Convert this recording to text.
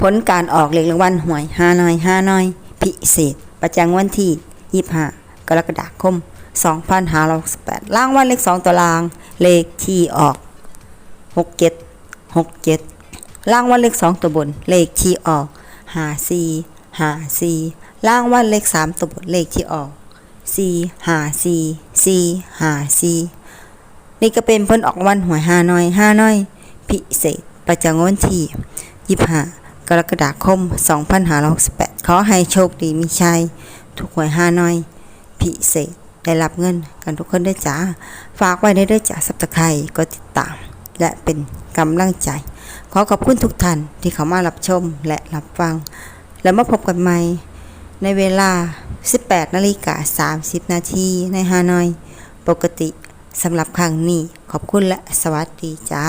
ผลการออกเลขรางวัลหวยห้าน้อยห้าน้อย พิเศษ ประจำวันที่25กรกฎาคม2568ล่างวันเลข2ตัวราง เลขที่ออก67 67ล่างวันเลข2ตัวบน เลขที่ออก54 54ล่างวันเลข3ตัวบนเลขที่ออก4 54 4 54นี่ก็เป็นผลออกวันหวยห้าน้อยห้าน้อย พิเศษ ประจำวันที่25 กรกฎาคม 2568 ขอให้โชคดีมีชัย ถูกหวยห้าน้อย พิเศษ ได้รับเงินกันทุกคนได้จ้า ฝากไว้ในเด้อจ้าสับตะไคร้กดติดตาม และเป็นกำลังใจ ขอขอบคุณทุกท่านที่เข้ามารับชมและรับฟัง แล้วมาพบกันใหม่ในเวลา 18นาฬิกา30 นาทีในฮานอย ปกติสำหรับครั้งนี้ขอบคุณและสวัสดีจ้า